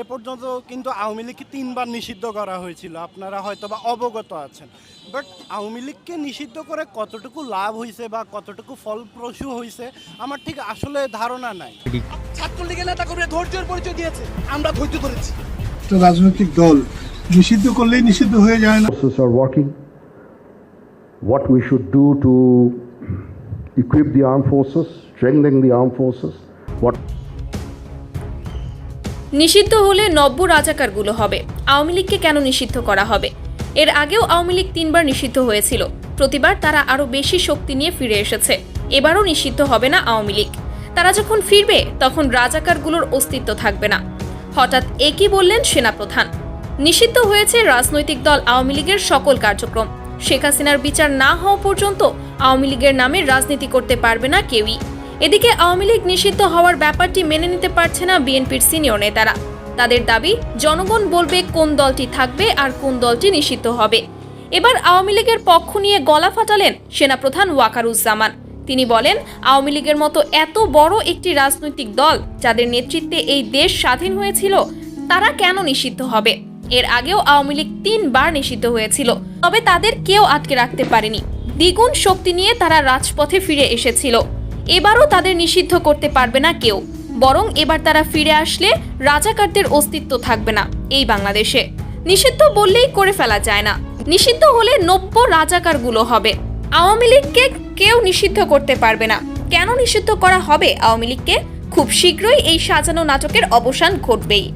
এ পর্যন্ত কিন্তু আওয়ামী লীগকে তিনবার নিষিদ্ধ করা হয়েছিল। আপনারা হয়তো বা অবগত আছেন। বাট আওয়ামী লীগকে নিষিদ্ধ করে কতটুকু লাভ হয়েছে বা কতটুকু ফলপ্রসূ হয়েছে আমার ঠিক আসলে ধারণা নাই। ছাত্রলীগের নেতা কর্মীরা ধৈর্যের পরিচয় দিয়েছে। আমরা ধৈর্য ধরেছি। রাজনৈতিক দল নিষিদ্ধ করলেই নিষিদ্ধ হয়ে যায় না। Forces are working, what we should do to equip the armed forces, strengthen the armed forces, what নিষিদ্ধ হলে নব্য রাজাকারগুলো হবে। আওয়ামী লীগকে কেন নিষিদ্ধ করা হবে? এর আগেও আওয়ামী লীগ তিনবার নিষিদ্ধ হয়েছিল। প্রতিবার তারা আরও বেশি শক্তি নিয়ে ফিরে এসেছে। এবারও নিষিদ্ধ হবে না আওয়ামী লীগ। তারা যখন ফিরবে, তখন রাজাকারগুলোর অস্তিত্ব থাকবে না। হঠাৎ একই বললেন সেনাপ্রধান। নিষিদ্ধ হয়েছে রাজনৈতিক দল আওয়ামী লীগের সকল কার্যক্রম। শেখ হাসিনার বিচার না হওয়া পর্যন্ত আওয়ামী লীগের নামে রাজনীতি করতে পারবে না কেউই। এদিকে আওয়ামী লীগ নিষিদ্ধ হওয়ার ব্যাপারটি মেনে নিতে পারছে না বিএনপির সিনিয়র নেতারা। তাদের দাবি, জনগণ বলবে কোন দলটি থাকবে আর কোন দলটি নিষিদ্ধ হবে। এবার আওয়ামী লীগের পক্ষ নিয়ে গলা ফাটালেন সেনাপ্রধান ওয়াকারুজ্জামান। তিনি বলেন, আওয়ামী লীগের মতো এত বড় একটি রাজনৈতিক দল যাদের নেতৃত্বে এই দেশ স্বাধীন হয়েছিল, তারা কেন নিষিদ্ধ হবে? এর আগেও আওয়ামী লীগ তিনবার নিষিদ্ধ হয়েছিল, তবে তাদের কেউ আটকে রাখতে পারেনি। দ্বিগুণ শক্তি নিয়ে তারা রাজপথে ফিরে এসেছিল। এবারও তাদের নিষিদ্ধ করতে পারবে না কেউ। বরং এবার তারা ফিরে আসলে রাজাকারদের অস্তিত্ব থাকবে না এই বাংলাদেশে। নিষিদ্ধ বললেই করে ফেলা যায় না। নিষিদ্ধ হলে নব্য রাজাকারগুলো হবে। আওয়ামী লীগকে কেউ নিষিদ্ধ করতে পারবে না। কেন নিষিদ্ধ করা হবে আওয়ামী লীগকে? খুব শীঘ্রই এই সাজানো নাটকের অবসান ঘটবেই।